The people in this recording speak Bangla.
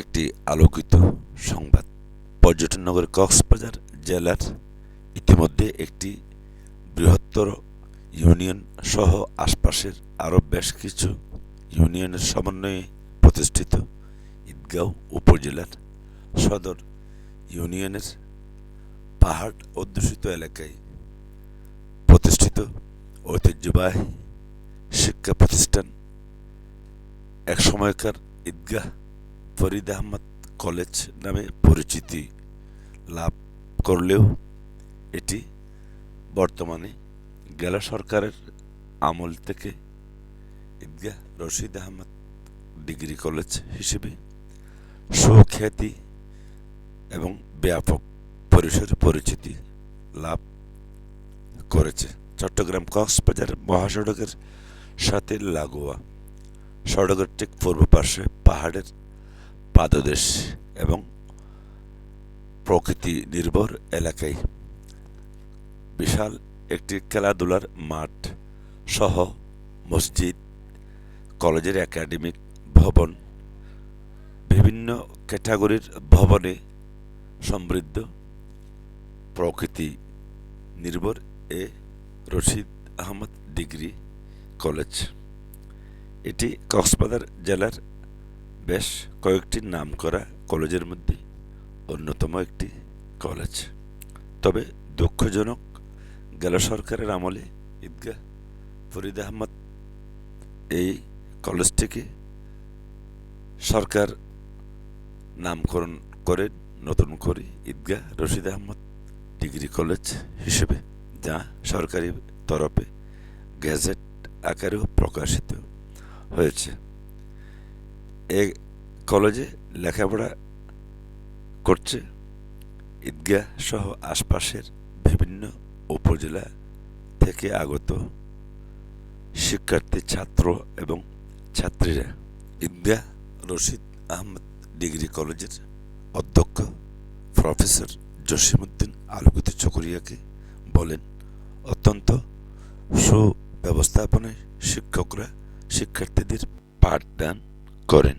একটি আলোকিত সংবাদ। পর্যটন নগরী কক্সবাজার জেলার ইতিমধ্যে একটি বৃহত্তর ইউনিয়ন সহ আশপাশের আরও বেশ কিছু ইউনিয়নের সমন্বয়ে প্রতিষ্ঠিত ঈদগাঁও উপজেলার সদর ইউনিয়নের পাহাড় অধ্যুষিত এলাকায় প্রতিষ্ঠিত ঐতিহ্যবাহী শিক্ষা প্রতিষ্ঠান। এক সময়কার ঈদগাহ ফরিদ আহমদ কলেজ নামে পরিচিতি লাভ করলেও এটি বর্তমানে গেলা সরকারের আমল থেকে ঈদগাহ রশিদ আহমদ ডিগ্রি কলেজ হিসেবে সুখ্যাতি এবং ব্যাপক পরিসরে পরিচিতি লাভ করেছে। চট্টগ্রাম কক্সবাজার মহাসড়কের সাথে লাগোয়া সড়কের ঠিক পূর্ব পাশে পাহাড়ের পাদদেশ এবং প্রকৃতি নির্ভর এলাকায় বিশাল একটি খেলাধুলার মাঠ সহ মসজিদ, কলেজের একাডেমিক ভবন, বিভিন্ন ক্যাটাগরির ভবনে সমৃদ্ধ প্রকৃতি নির্ভর এ রশিদ আহমদ ডিগ্রি কলেজ। এটি কক্সবাজার জেলার বেশ কয়েকটি নাম করা কলেজের মধ্যে অন্যতম একটি কলেজ। তবে দুঃখজনক গেল সরকারের আমলে ঈদগাহ ফরিদ আহমদ এই কলেজটিকে সরকার নামকরণ করে নতুন করে ঈদগাহ রশিদ আহমদ ডিগ্রি কলেজ হিসেবে, যা সরকারি তরফে গ্যাজেট আকারেও প্রকাশিত হয়েছে। এ কলেজে লেখাপড়া করছে। ঈদগাহ সহ আশপাশের বিভিন্ন উপজেলা থেকে আগত শিক্ষার্থী, ছাত্র এবং ছাত্রীরা ঈদগাহ রশিদ আহমদ ডিগ্রি কলেজের অধ্যক্ষ প্রফেসর জসিমুদ্দিন আলোকিত চকরিয়াকে বলেন, অত্যন্ত সুব্যবস্থাপনায় শিক্ষকরা শিক্ষার্থীদের পাঠদান করেন